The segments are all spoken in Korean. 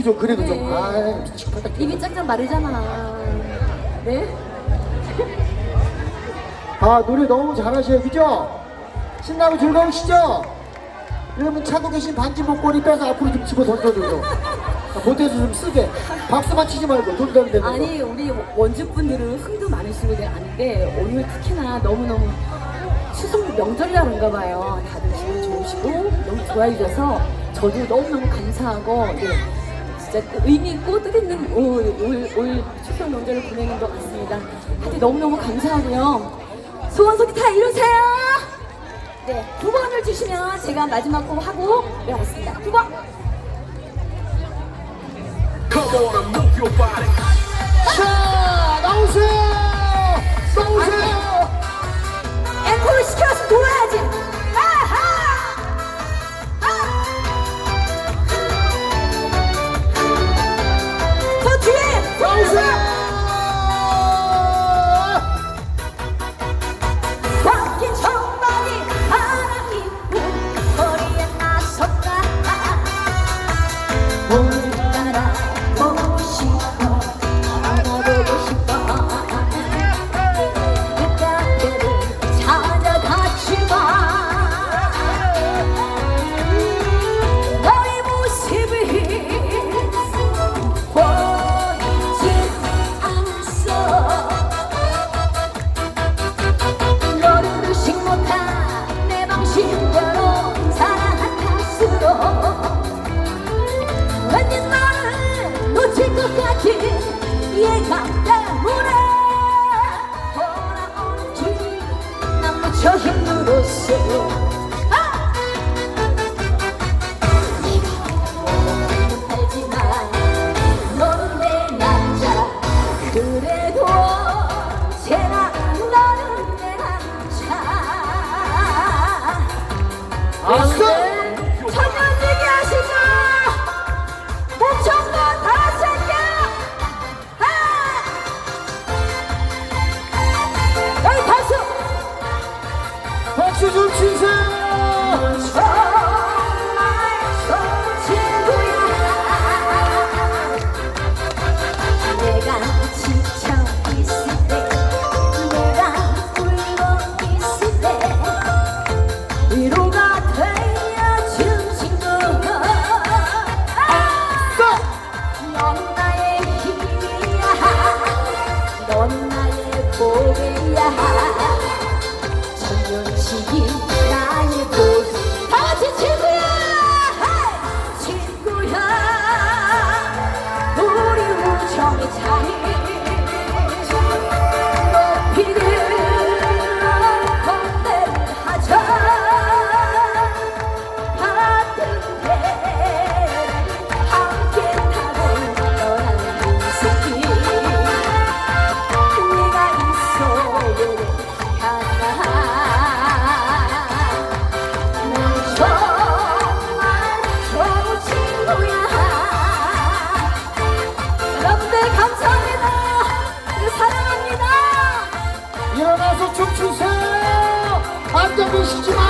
입이 좀 그래도 좀 네. 아 미치겠다 입이 짝짝 마르잖아. 네? 아 노래 너무 잘하셔요 그죠? 신나고 즐거우시죠? 여러분 차고 계신 반지 목걸이 빼서 앞으로 좀 집어 던져줘요 아, 못해서 좀 쓰게 박수만 치지 말고 돈 되면 되는 거 아니 우리 원주분들은 흥도 많으시고 내가 아는데 오늘 특히나 너무너무 추석 명절이라는가 봐요. 다들 기분 좋으시고 너무 좋아해 주셔서 저도 너무너무 감사하고 네, 진짜 그 의미 있고 뜻있는 올, 올, 올 추석 명절을 보내는 것 같습니다. 하여튼 너무너무 감사하고요. 소원 소리 다 이루세요. 네, 두 번을 주시면 제가 마지막 곡 하고 내려가겠습니다. 두 번. Come on and move your body. 자 나오세요 나오세요 오 예감 때문에 돌아오는지 난 무척 힘들었어 일어나서 춤추세요. 계시지 말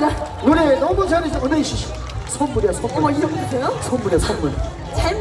감사합니다. 노래 너무 잘해서 어머니 씨 선물이야 선물 어머, 이 정도 돼요? 선물이야 선물 잘